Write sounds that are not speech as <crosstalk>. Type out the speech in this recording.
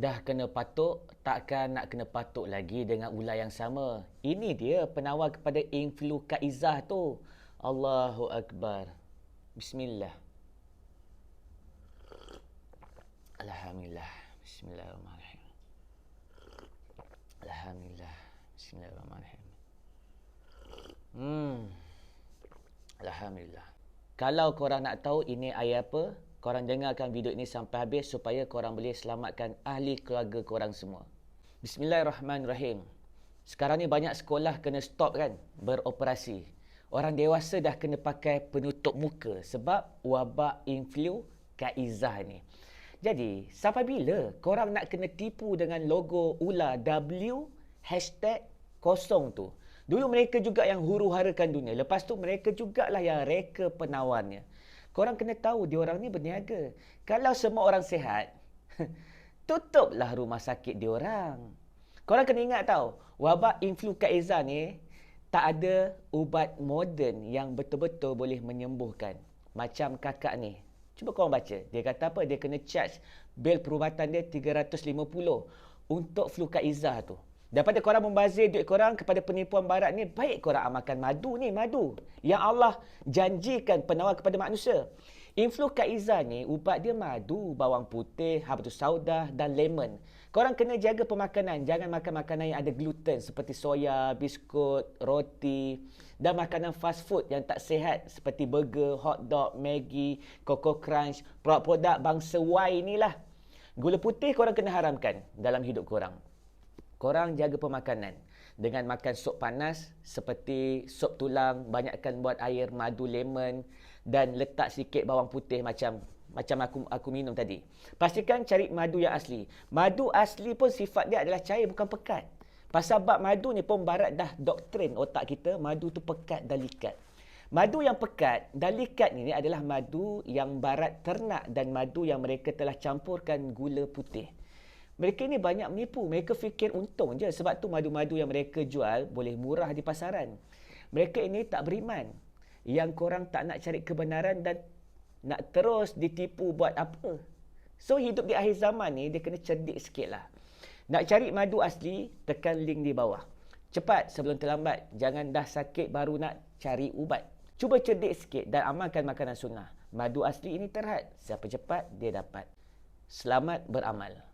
Dah kena patuk, takkan nak kena patuk lagi dengan ular yang sama. Ini dia penawar kepada influ kaizah tu. Allahu Akbar. Bismillah. Alhamdulillah. Bismillahirrahmanirrahim. Alhamdulillah. Bismillahirrahmanirrahim. Hmm. Alhamdulillah. Kalau korang nak tahu ini ayat apa, korang dengarkan video ini sampai habis supaya korang boleh selamatkan ahli keluarga korang semua. Bismillahirrahmanirrahim. Sekarang ni banyak sekolah kena stop kan beroperasi. Orang dewasa dah kena pakai penutup muka sebab wabak influ kaizah ni. Jadi, sampai bila korang nak kena tipu dengan logo ular W hashtag kosong tu? Dulu mereka juga yang huru-harakan dunia. Lepas tu mereka jugalah yang reka penawarnya. Korang kena tahu dia orang ni berniaga. Kalau semua orang sihat, <laughs> tutuplah rumah sakit dia orang. Korang kena ingat tahu, wabak influenza ni tak ada ubat moden yang betul-betul boleh menyembuhkan. Macam kakak ni. Cuba korang baca. Dia kata apa? Dia kena charge bil perubatan dia 350 untuk flu kaizah tu. Daripada korang membazir duit korang kepada penipuan barat ni, baik korang amalkan madu ni, madu. Yang Allah janjikan penawar kepada manusia. Influ Kaiza ni, ubat dia madu, bawang putih, habatus saudah dan lemon. Korang kena jaga pemakanan. Jangan makan makanan yang ada gluten seperti soya, biskut, roti dan makanan fast food yang tak sihat seperti burger, hot dog, maggi, coco crunch, produk-produk bangsa Y inilah. Gula putih korang kena haramkan dalam hidup korang korang jaga pemakanan dengan makan sup panas seperti sup tulang, banyakkan buat air madu lemon dan letak sikit bawang putih macam macam aku aku minum tadi. Pastikan cari madu yang asli. Madu asli pun sifat dia adalah cair bukan pekat. Pasal bab madu ni pun barat dah doktrin otak kita, madu tu pekat dan likat. Madu yang pekat dan likat ni adalah madu yang barat ternak dan madu yang mereka telah campurkan gula putih. Mereka ni banyak menipu. Mereka fikir untung je. Sebab tu madu-madu yang mereka jual boleh murah di pasaran. Mereka ini tak beriman. Yang korang tak nak cari kebenaran dan nak terus ditipu buat apa. So hidup di akhir zaman ni dia kena cerdik sikit lah. Nak cari madu asli, tekan link di bawah. Cepat sebelum terlambat. Jangan dah sakit baru nak cari ubat. Cuba cerdik sikit dan amalkan makanan sunnah. Madu asli ini terhad. Siapa cepat, dia dapat. Selamat beramal.